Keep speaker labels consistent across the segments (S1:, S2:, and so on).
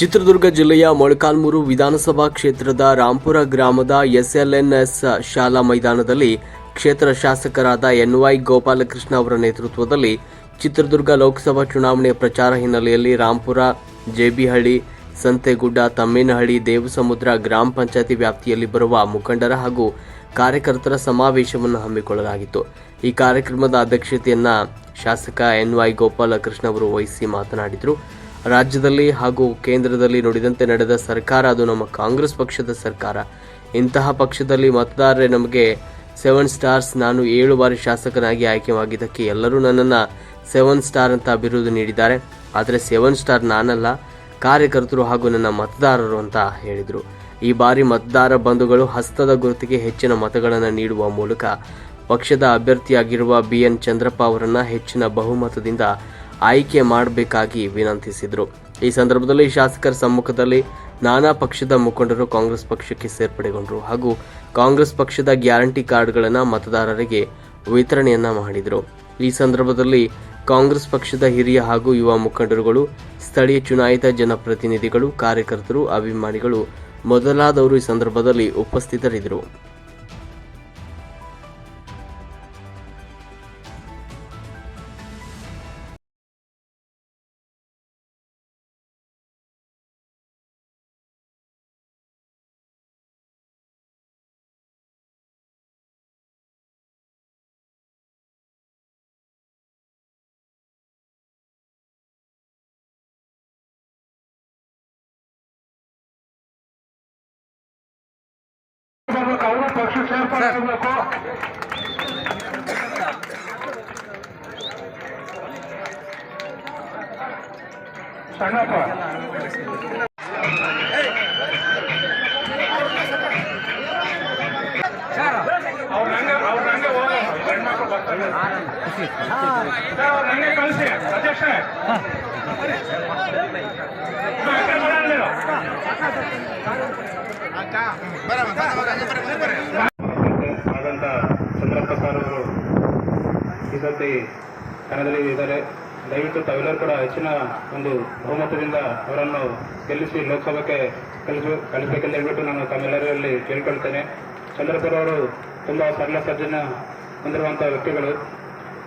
S1: ಚಿತ್ರದುರ್ಗ ಜಿಲ್ಲೆಯ ಮೊಳಕಾಲ್ಮೂರು ವಿಧಾನಸಭಾ ಕ್ಷೇತ್ರದ ರಾಂಪುರ ಗ್ರಾಮದ ಎಸ್ಎಲ್ಎನ್ಎಸ್ ಶಾಲಾ ಮೈದಾನದಲ್ಲಿ ಕ್ಷೇತ್ರ ಶಾಸಕರಾದ ಎನ್ವೈ ಗೋಪಾಲಕೃಷ್ಣ ಅವರ ನೇತೃತ್ವದಲ್ಲಿ ಚಿತ್ರದುರ್ಗ ಲೋಕಸಭಾ ಚುನಾವಣೆ ಪ್ರಚಾರ ಹಿನ್ನೆಲೆಯಲ್ಲಿ ರಾಂಪುರ, ಜೆಬಿಹಳ್ಳಿ, ಸಂತೆಗುಡ್ಡ, ತಮ್ಮೇನಹಳ್ಳಿ, ದೇವಸಮುದ್ರ ಗ್ರಾಮ ಪಂಚಾಯತಿ ವ್ಯಾಪ್ತಿಯಲ್ಲಿ ಬರುವ ಮುಖಂಡರ ಹಾಗೂ ಕಾರ್ಯಕರ್ತರ ಸಮಾವೇಶವನ್ನು ಹಮ್ಮಿಕೊಳ್ಳಲಾಗಿತ್ತು. ಈ ಕಾರ್ಯಕ್ರಮದ ಅಧ್ಯಕ್ಷತೆಯನ್ನ ಶಾಸಕ ಎನ್ವೈ ಗೋಪಾಲಕೃಷ್ಣ ಅವರು ವಹಿಸಿ ಮಾತನಾಡಿದರು. ರಾಜ್ಯದಲ್ಲಿ ಹಾಗೂ ಕೇಂದ್ರದಲ್ಲಿ ನುಡಿದಂತೆ ನಡೆದ ಸರ್ಕಾರ, ಅದು ನಮ್ಮ ಕಾಂಗ್ರೆಸ್ ಪಕ್ಷದ ಸರ್ಕಾರ. ಇಂತಹ ಪಕ್ಷದಲ್ಲಿ ಮತದಾರರೇ ನಮಗೆ ಸೆವೆನ್ ಸ್ಟಾರ್ಸ್ ನಾನು ಏಳು ಬಾರಿ ಶಾಸಕನಾಗಿ ಆಯ್ಕೆಯಾಗಿದ್ದಕ್ಕೆ ಎಲ್ಲರೂ ನನ್ನನ್ನು ಸೆವೆನ್ ಸ್ಟಾರ್ ಅಂತ ಅಭಿವೃದ್ಧಿ ನೀಡಿದ್ದಾರೆ. ಆದರೆ ಸೆವೆನ್ ಸ್ಟಾರ್ ನಾನಲ್ಲ, ಕಾರ್ಯಕರ್ತರು ಹಾಗೂ ನನ್ನ ಮತದಾರರು ಅಂತ ಹೇಳಿದರು. ಈ ಬಾರಿ ಮತದಾರ ಬಂಧುಗಳು ಹಸ್ತದ ಗುರುತಿಗೆ ಹೆಚ್ಚಿನ ಮತಗಳನ್ನು ನೀಡುವ ಮೂಲಕ ಪಕ್ಷದ ಅಭ್ಯರ್ಥಿಯಾಗಿರುವ ಬಿಎನ್ ಚಂದ್ರಪ್ಪ ಅವರನ್ನು ಹೆಚ್ಚಿನ ಬಹುಮತದಿಂದ ಆಯ್ಕೆ ಮಾಡಬೇಕಾಗಿ ವಿನಂತಿಸಿದರು. ಈ ಸಂದರ್ಭದಲ್ಲಿ ಶಾಸಕರ ಸಮ್ಮುಖದಲ್ಲಿ ನಾನಾ ಪಕ್ಷದ ಮುಖಂಡರು ಕಾಂಗ್ರೆಸ್ ಪಕ್ಷಕ್ಕೆ ಸೇರ್ಪಡೆಗೊಂಡರು ಹಾಗೂ ಕಾಂಗ್ರೆಸ್ ಪಕ್ಷದ ಗ್ಯಾರಂಟಿ ಕಾರ್ಡ್ಗಳನ್ನು ಮತದಾರರಿಗೆ ವಿತರಣೆಯನ್ನ ಮಾಡಿದರು. ಈ ಸಂದರ್ಭದಲ್ಲಿ ಕಾಂಗ್ರೆಸ್ ಪಕ್ಷದ ಹಿರಿಯ ಹಾಗೂ ಯುವ ಮುಖಂಡರುಗಳು, ಸ್ಥಳೀಯ ಚುನಾಯಿತ ಜನಪ್ರತಿನಿಧಿಗಳು, ಕಾರ್ಯಕರ್ತರು, ಅಭಿಮಾನಿಗಳು ಮೊದಲಾದವರು ಈ ಸಂದರ್ಭದಲ್ಲಿ ಉಪಸ್ಥಿತರಿದ್ದರು.
S2: ಅವರು ಪಕ್ಷ ಸೇರ್ಪಡೆ ಆಗಬೇಕು ಸಣ್ಣಪ್ಪ. ನಂಗೆ ಕಳಿಸಿ ಅಧ್ಯಕ್ಷ ಸರ್ ಅವರು ಈ ಸತಿ ಕಣದಲ್ಲಿ ಇದ್ದಾರೆ ದಯವಿಟ್ಟು ತಾವೆಲ್ಲರೂ ಕೂಡ ಹೆಚ್ಚಿನ ಒಂದು ಬಹುಮತದಿಂದ ಅವರನ್ನು ಗೆಲ್ಲಿಸಿ ಲೋಕಸಭೆಗೆ ಕಲಿಸ ಕಲಿಸಬೇಕೆಂದು ಹೇಳ್ಬಿಟ್ಟು ನಾನು ತಮ್ಮೆಲ್ಲರಲ್ಲಿ ಕೇಳ್ಕೊಳ್ತೇನೆ ಚಂದ್ರಪ್ಪರವರು ತುಂಬ ಸರಳ ಸಜ್ಜನ ಹೊಂದಿರುವಂಥ ವ್ಯಕ್ತಿಗಳು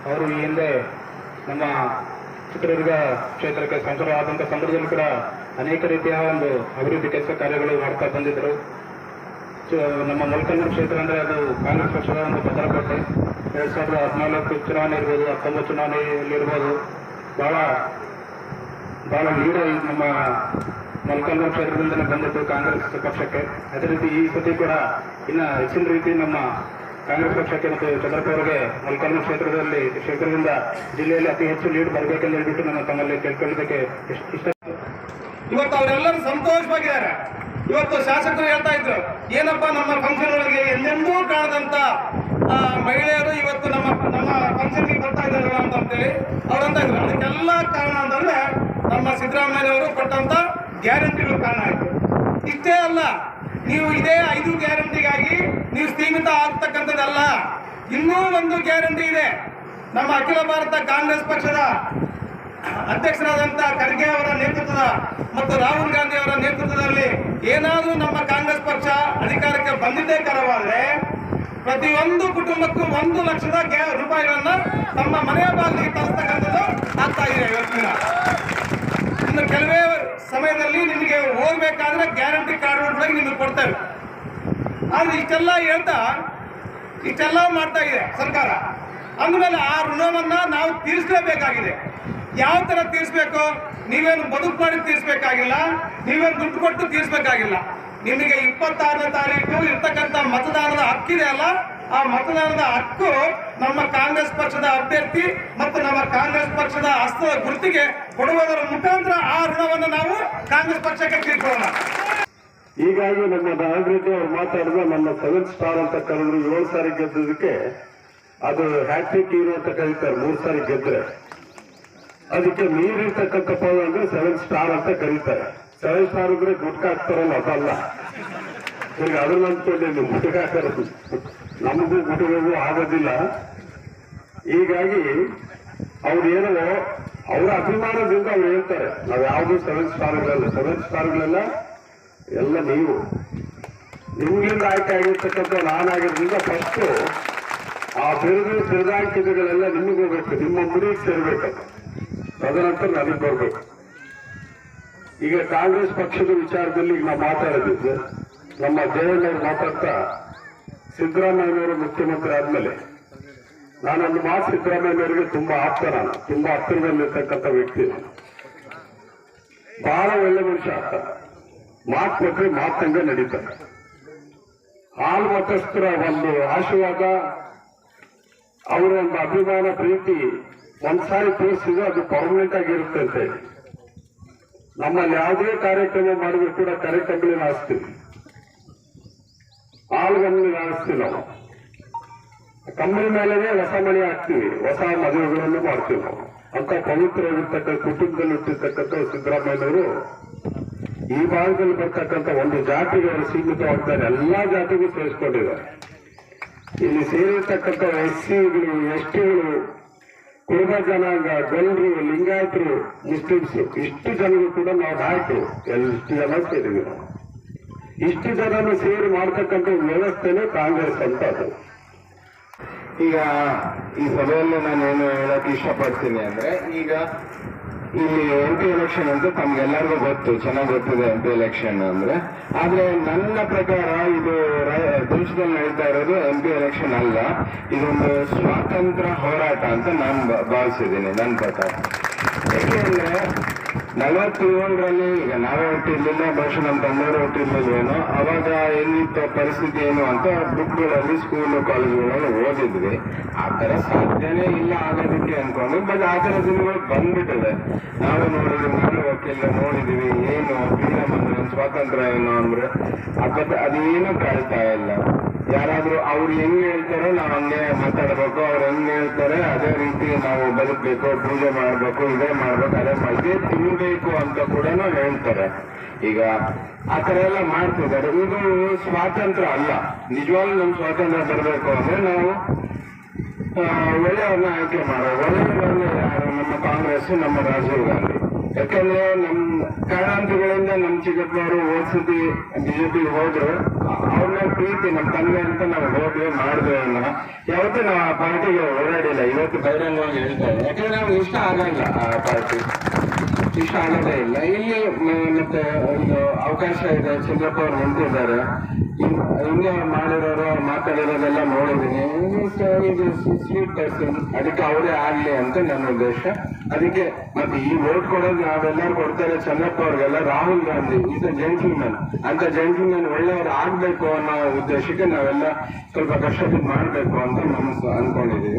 S2: ಅವರು ಈ ಹಿಂದೆ ನಮ್ಮ ಚಿತ್ರದುರ್ಗ ಕ್ಷೇತ್ರಕ್ಕೆ ಸಂಸದರಾದಂಥ ಸಂದರ್ಭದಲ್ಲಿ ಕೂಡ ಅನೇಕ ರೀತಿಯ ಒಂದು ಅಭಿವೃದ್ಧಿ ಕೆಲಸ ಕಾರ್ಯಗಳು ಮಾಡ್ತಾ ಬಂದಿದ್ದರು. ನಮ್ಮ ಮೊಳಕಲ್ಮೂರು ಕ್ಷೇತ್ರ ಅಂದರೆ ಅದು ಕಾಂಗ್ರೆಸ್ ಪಕ್ಷದ ಒಂದು ಭದ್ರಕೋಟೆ. ಎರಡು ಸಾವಿರದ ಹದಿನಾಲ್ಕು ಚುನಾವಣೆ ಇರ್ಬೋದು, ಹತ್ತೊಂಬತ್ತು ಚುನಾವಣೆಯಲ್ಲಿ ಇರ್ಬೋದು. ಬಹಳ ಬಹಳ ನೀಡ ನಮ್ಮ ಮಲ್ಕನ್ನ ಕ್ಷೇತ್ರದಿಂದಲೇ ಬಂದಿದ್ದು ಕಾಂಗ್ರೆಸ್ ಪಕ್ಷಕ್ಕೆ. ಅದೇ ರೀತಿ ಈ ಸತಿ ಕೂಡ ಇನ್ನು ಹೆಚ್ಚಿನ ರೀತಿ ನಮ್ಮ ಕಾಂಗ್ರೆಸ್ ಪಕ್ಷಕ್ಕೆ ಮತ್ತು ಚಂದ್ರಪ್ಪ ಅವರಿಗೆ ಮೊಳಕಲ್ಮೂರು ಕ್ಷೇತ್ರದಲ್ಲಿ, ಕ್ಷೇತ್ರದಿಂದ ಜಿಲ್ಲೆಯಲ್ಲಿ ಅತಿ ಹೆಚ್ಚು ಲೀಡ್ ಬರಬೇಕೆಂದು ಹೇಳ್ಬಿಟ್ಟು ನಾನು ತಮ್ಮಲ್ಲಿ ಕೇಳ್ಕೊಳ್ಳೋದಕ್ಕೆ ಇಷ್ಟ
S3: ಇವತ್ತು ಅವರೆಲ್ಲರೂ ಸಂತೋಷವಾಗಿದ್ದಾರೆ. ಇವತ್ತು ಶಾಸಕರು ಹೇಳ್ತಾ ಇದ್ರು, ಏನಪ್ಪ ನಮ್ಮ ಫಂಕ್ಷನ್ ಒಳಗೆ ಎಂದೆಂದೂ ಕಾಣದಂತ ಮಹಿಳೆಯರು ಇವತ್ತು ನಮ್ಮ ನಮ್ಮ ಫಂಕ್ಷನ್ಗೆ ಬರ್ತಾ ಇದ್ದಾರಲ್ಲ ಅಂತ ಅಂತೇಳಿ ಅವ್ರು ಅಂತ ಇದ್ರು. ಅದಕ್ಕೆಲ್ಲ ಕಾರಣ ಅಂತಂದ್ರೆ ನಮ್ಮ ಸಿದ್ದರಾಮಯ್ಯ ಅವರು ಕೊಟ್ಟಂತ ಗ್ಯಾರಂಟಿಗಳು ಕಾರಣ ಆಯ್ತು. ಇಷ್ಟೇ ಅಲ್ಲ, ನೀವು ಇದೇ ಐದು ಗ್ಯಾರಂಟಿಗಾಗಿ ನೀವು ಸೀಮಿತ ಆಗ್ತಕ್ಕಂಥದ್ದಲ್ಲ. ಇನ್ನೂ ಒಂದು ಗ್ಯಾರಂಟಿ ಇದೆ. ನಮ್ಮ ಅಖಿಲ ಭಾರತ ಕಾಂಗ್ರೆಸ್ ಪಕ್ಷದ ಅಧ್ಯಕ್ಷರಾದಂತಹ ಖರ್ಗೆ ಅವರ ನೇತೃತ್ವದ ಮತ್ತು ರಾಹುಲ್ ಗಾಂಧಿ ಅವರ ನೇತೃತ್ವದಲ್ಲಿ ಏನಾದರೂ ನಮ್ಮ ಕಾಂಗ್ರೆಸ್ ಪಕ್ಷ ಅಧಿಕಾರಕ್ಕೆ ಬಂದಿದ್ದೇ ಕರವಾದ್ರೆ ಪ್ರತಿಯೊಂದು ಕುಟುಂಬಕ್ಕೂ ಒಂದು ಲಕ್ಷದ ರೂಪಾಯಿಗಳನ್ನ ತಮ್ಮ ಮನೆಯ ಬಾಗಿಲಿಗೆ ತರಿಸ್ತಕ್ಕಂಥದ್ದು ಆಗ್ತಾ ಇದೆ ಇವತ್ತಿನ. ಇನ್ನು ಕೆಲವೇ ಸಮಯದಲ್ಲಿ ನಿಮಗೆ ಹೋಗ್ಬೇಕಾದ್ರೆ ಗ್ಯಾರಂಟಿ ಕಾರ್ಡ್ ನಿಮಗೆ ಕೊಡ್ತೇವೆ. ಆದ್ರೆ ಇಷ್ಟೆಲ್ಲ ಹೇಳ್ತಾ ಇಷ್ಟೆಲ್ಲ ಮಾಡ್ತಾ ಇದೆ ಸರ್ಕಾರ. ಅಂದಮೇಲೆ ಆ ಋಣವನ್ನ ನಾವು ತೀರಿಸಲೇಬೇಕಾಗಿದೆ. ಯಾವ ತರ ತೀರಿಸಬೇಕು? ನೀವೇನು ಬದುಕು ಮಾಡಿ ತೀರಿಸಬೇಕಾಗಿಲ್ಲ, ನೀವೇನು ದುಡ್ಡು ಕೊಟ್ಟು ತೀರಿಸಬೇಕಾಗಿಲ್ಲ. ನಿಮಗೆ ಇಪ್ಪತ್ತಾರನೇ ತಾರೀಕು, ಇರ್ತಕ್ಕಂಥ ಮತದಾನದ ಹಕ್ಕಿದೆ ಅಲ್ಲ? ಆ ಮತದಾನದ ಹಕ್ಕು ನಮ್ಮ ಕಾಂಗ್ರೆಸ್ ಪಕ್ಷದ ಅಭ್ಯರ್ಥಿ ಮತ್ತು ನಮ್ಮ ಕಾಂಗ್ರೆಸ್ ಪಕ್ಷದ ಹಸ್ತದ ಗುರುತಿಗೆ ಕೊಡುವುದರ ಮುಖಾಂತರ ಆ ಋಣವನ್ನು ನಾವು ಕಾಂಗ್ರೆಸ್ ಪಕ್ಷಕ್ಕೆ ತೀರ್ಕೋಣ
S2: ಹೀಗಾಗಿ ನಮ್ಮ ನಾಗರಿಕ ಅವರು ಮಾತಾಡಿದ ನಮ್ಮ ಸೆವೆನ್ ಸ್ಟಾರ್ ಅಂತ ಕರೆದ್ರು ಏಳು ಸಾರಿ ಗೆದ್ದದಕ್ಕೆ ಅದು ಹ್ಯಾಟ್ರಿಕ್ ಹೀರೋ ಅಂತ ಕರೀತಾರೆ, ಮೂರು ಸಾರಿ ಗೆದ್ರೆ. ಅದಕ್ಕೆ ನೀರಿರ್ತಕ್ಕಂಥ ಪದ ಅಂದ್ರೆ ಸೆವೆನ್ ಸ್ಟಾರ್ ಅಂತ ಕರೀತಾರೆ. ಸೆವೆನ್ ಸ್ಟಾರ್ ಅಂದ್ರೆ ಗುಟ್ಕ ಹಾಕ್ತಾರಲ್ಲ ಅದಲ್ಲ. ಈಗ ಅದನ್ನ ಅಂದ್ಕೊಂಡೆ ನೀವು, ಗುಟ್ಕ ಹಾಕೋದು ನಮಗೂ ಗುಟುಗು ಆಗೋದಿಲ್ಲ. ಹೀಗಾಗಿ ಅವ್ರು ಏನೋ
S4: ಅವರ ಅಭಿಮಾನದಿಂದ ಅವ್ರು ಹೇಳ್ತಾರೆ. ನಾವು ಯಾವುದು ಸೆವೆನ್ ಸ್ಟಾರ್ಗಳಲ್ಲ ಸೆವೆನ್ ಸ್ಟಾರ್ಗಳೆಲ್ಲ ಎಲ್ಲ ನೀವು. ನಿಮ್ಗಿಂದ ಆಯ್ಕೆ ಆಗಿರ್ತಕ್ಕಂಥ ನಾನಾಗಿರೋದ್ರಿಂದ ಫಸ್ಟ್ ಆ ಬಿರುದು, ಬಿರುದಾಂಕಿತಗಳೆಲ್ಲ ನಿಮಗೆ ಹೋಗ್ಬೇಕು. ನಿಮ್ಮ ಮುಡಿಗೆ ಸೇರ್ಬೇಕು ತದನಂತರ ನನಗೆ ಬರ್ಬೇಕು. ಈಗ ಕಾಂಗ್ರೆಸ್ ಪಕ್ಷದ ವಿಚಾರದಲ್ಲಿ ಈಗ ನಾವು ಮಾತಾಡಿದ್ವಿ ನಮ್ಮ ಜಯಣ್ಣವ್ರು ಮಾತಾಡ್ತಾ ಸಿದ್ದರಾಮಯ್ಯನವರು ಮುಖ್ಯಮಂತ್ರಿ ಆದ್ಮೇಲೆ ನಾನೊಂದು ಮಾತು ಸಿದ್ದರಾಮಯ್ಯನವರಿಗೆ ತುಂಬಾ ಆಪ್ತ ನಾನು. ತುಂಬಾ ಹತ್ತಿರದಲ್ಲಿರ್ತಕ್ಕಂಥ ವ್ಯಕ್ತಿ ನಾನು. ಬಹಳ ಒಳ್ಳೆ ಮನುಷ್ಯ ಆಗ್ತ ಮಾತು ಕೊಟ್ರೆ ಮಾತಂಗೆ ನಡೀತಾರೆ ಹಾಲು ಮತಸ್ಥರ ಒಂದು ಆಶೀರ್ವಾದ ಅವರ ಒಂದು ಅಭಿಮಾನ, ಪ್ರೀತಿ ಒಂದ್ಸಾರಿ ತೋರಿಸಿದ್ರೆ ಅದು ಪರ್ಮನೆಂಟ್ ಆಗಿರುತ್ತೆ ಅಂತ ಹೇಳಿ ನಮ್ಮಲ್ಲಿ ಯಾವುದೇ ಕಾರ್ಯಕ್ರಮ ಮಾಡಿದ್ರು ಕೂಡ ಕಾರ್ಯಕ್ರಮಗಳನ್ನ ಹಾಸ್ತೀವಿ ಹಾಲುಗಳನ್ನು ಹಾಸ್ತೀವಿ ನಾವು. ಕಂಬಳಿ ಮೇಲೆ ಹೊಸ ಮಳೆ ಹಾಕ್ತೀವಿ, ಹೊಸ ಮದುವೆಗಳನ್ನು ಮಾಡ್ತೀವಿ ನಾವು. ಅಂತ ಪವಿತ್ರವಾಗಿರ್ತಕ್ಕಂಥ ಕುಟುಂಬದಲ್ಲಿ ಹುಟ್ಟಿರ್ತಕ್ಕಂಥ ಸಿದ್ದರಾಮಯ್ಯನವರು ಈ ಭಾಗದಲ್ಲಿ ಬರ್ತಕ್ಕಂಥ ಒಂದು ಜಾತಿಗೆ ಅವರು ಸೀಮಿತವಾಗ್ತಾರೆ. ಎಲ್ಲಾ ಜಾತಿಗೂ ಸೇರಿಸ್ಕೊಂಡಿದ್ದಾರೆ. ಇಲ್ಲಿ ಸೇರಿರ್ತಕ್ಕಂಥ ಎಸ್ ಸಿಗಳು, ಎಸ್ ಟಿಗಳು ಕುರುಬ ಜನಾಂಗ ಜನರು ಲಿಂಗಾಯತರು, ಮುಸ್ಲಿಮ್ಸ್, ಇಷ್ಟು ಜನರು ಕೂಡ ನಾವು ನಾಯಕರು ಎಷ್ಟು ಜನ ಸೇರಿದ್ವಿ ಇಷ್ಟು ಜನನು ಸೇರಿ ಮಾಡ್ತಕ್ಕಂಥ ವ್ಯವಸ್ಥೆನೇ ಕಾಂಗ್ರೆಸ್ ಅಂತ ಅದು.
S5: ಈಗ ಈ ಸಭೆಯಲ್ಲಿ ನಾನು ಏನು ಹೇಳಕ್ ಇಷ್ಟಪಡ್ತೀನಿ ಅಂದ್ರೆ, ಈಗ ಇಲ್ಲಿ ಎಂ ಪಿ ಎಲೆಕ್ಷನ್ ಅಂತ ತಮ್ಗೆಲ್ಲರಿಗೂ ಗೊತ್ತು, ಚೆನ್ನಾಗಿ ಗೊತ್ತಿದೆ ಎಂ ಪಿ ಎಲೆಕ್ಷನ್ ಅಂದ್ರೆ. ಆದ್ರೆ ನನ್ನ ಪ್ರಕಾರ ದೇಶದಲ್ಲಿ ನಡೀತಾ ಇರೋದು ಎಂ ಪಿ ಎಲೆಕ್ಷನ್ ಅಲ್ಲ. ಇದೊಂದು ಸ್ವಾತಂತ್ರ್ಯ ಹೋರಾಟ ಅಂತ ನಾನು ಭಾವಿಸಿದ್ದೀನಿ. ನನ್ನ ಪ್ರಕಾರ. ಯಾಕೆಂದ್ರೆ ನಲವತ್ತೇಳರಲ್ಲಿ ಈಗ ನಾವೇ ಹುಟ್ಟಿರ್ಲಿಲ್ಲ ಬಹುಶಃ ನಮ್ಮ ತಂದೆಯವರು ಹುಟ್ಟಿರ್ಲಿಲ್ವೇನೋ ಅವಾಗ ಏನಿತ್ತು ಪರಿಸ್ಥಿತಿ ಏನು ಅಂತ ಬುಕ್ಗಳಲ್ಲಿ ಸ್ಕೂಲು ಕಾಲೇಜುಗಳಲ್ಲಿ ಓದಿದ್ವಿ. ಆ ತರ ಸಾಧ್ಯನೇ ಇಲ್ಲ ಆಗೋದಕ್ಕೆ ಅನ್ಕೊಂಡು ಬಟ್ ಆ ತರ ದಿನಗಳು ಬಂದ್ಬಿಟ್ಟಿದೆ. ನಾವು ನೋಡಿದ್ವಿ ನಾನು ವಕೀಲ ನೋಡಿದ್ವಿ, ಏನು ಫ್ರೀಡಮ್ ಅಂದ್ರೆ ಸ್ವಾತಂತ್ರ್ಯ ಏನು ಅಂದ್ರೆ ಅದ್ ಅದೇನು ಕಾಳ್ತಾ ಇಲ್ಲ. ಅವ್ರು ಹೆಂಗ್ ಹೇಳ್ತಾರೆ ನಾವು ಹಂಗೆ ಮಾತಾಡ್ಬೇಕು, ಅವ್ರು ಹೆಂಗ್ ಹೇಳ್ತಾರೆ ಅದೇ ರೀತಿ ನಾವು ಬದುಕ್ಬೇಕು, ಪೂಜೆ ಮಾಡ್ಬೇಕು, ಇದೇ ಮಾಡ್ಬೇಕು, ಅದೇ ಮಾ- ಇದೇ ತಿನ್ಬೇಕು ಅಂತ ಕೂಡ ಹೇಳ್ತಾರೆ. ಈಗ ಆ ತರ ಎಲ್ಲ ಮಾಡ್ತಿದ್ದಾರೆ. ಇದು ಸ್ವಾತಂತ್ರ್ಯ ಅಲ್ಲ. ನಿಜವಾಗ್ಲೂ ನಮ್ ಸ್ವಾತಂತ್ರ್ಯ ಬರಬೇಕು ಅಂದ್ರೆ ನಾವು ಒಳ್ಳೆಯವ್ರನ್ನ ಆಯ್ಕೆ ಮಾಡೋದು. ಒಳ್ಳೆಯವ್ರನ್ನ ಯಾರು? ನಮ್ಮ ಕಾಂಗ್ರೆಸ್, ನಮ್ಮ ರಾಜೀವ್ ಗಾಂಧಿ. ಯಾಕಂದ್ರೆ ನಮ್ ಕಾರಣಾಂತರಗಳಿಂದ ನಮ್ ಚಿಕ್ಕಪ್ಪನವರು ಓದ್ಸತಿ ಬಿಜೆಪಿ ಹೋದ್ರು. ಅವ್ರನ್ನ ಪ್ರೀತಿ ನಮ್ ತಂದೆ ಅಂತ ನಾವು ಹೋಗಿ ಮಾಡಿದ್ವಿ ಅನ್ನೋ ಯಾವತ್ತೂ ನಾವು ಆ ಪಾರ್ಟಿಗೆ ಓಡಾಡಿಲ್ಲ ಇವತ್ತು ಬಹಿರಂಗವಾಗಿ ಹೇಳ್ತಾ ಇದ್ದೀವಿ ಯಾಕಂದ್ರೆ ನಮ್ಗೆ ಇಷ್ಟ ಆಗಲ್ಲ ಆ ಪಾರ್ಟಿ. ಇಷ್ಟ ಆಗೋದೇ ಇಲ್ಲ ಇಲ್ಲಿ ಮತ್ತೆ ಒಂದು ಅವಕಾಶ ಇದೆ. ಚಂದ್ರಪ್ಪ ಅವ್ರು ನಿಂತಿದ್ದಾರೆ. ಹಿಂಗೆ ಮಾಡಿರೋರು ಮಾತಾಡಿರೋದೆಲ್ಲ ನೋಡಿದ್ದೀನಿ. ಸ್ವೀಟ್ ಪರ್ಸನ್ ಅದಕ್ಕೆ ಅವರೇ ಆಗ್ಲಿ ಅಂತ ನನ್ನ ಉದ್ದೇಶ. ಅದಕ್ಕೆ ಮತ್ತೆ ಈ ವೋಟ್ ಕೊಡೋದು ನಾವೆಲ್ಲರೂ ಕೊಡ್ತಾರೆ ಚಂದ್ರಪ್ಪ ಅವ್ರಿಗೆಲ್ಲ. Rahul Gandhi is a gentleman ಅಂತ ಜೆಂಟ್ಲ್ಮನ್ ಒಳ್ಳೆಯವರು ಆಗ್ಬೇಕು ಅನ್ನೋ ಉದ್ದೇಶಕ್ಕೆ ನಾವೆಲ್ಲ ಸ್ವಲ್ಪ ಕಷ್ಟಪಟ್ಟು ಮಾಡ್ಬೇಕು ಅಂತ ನಮ್ಮ ಅನ್ಕೊಂಡಿದೀವಿ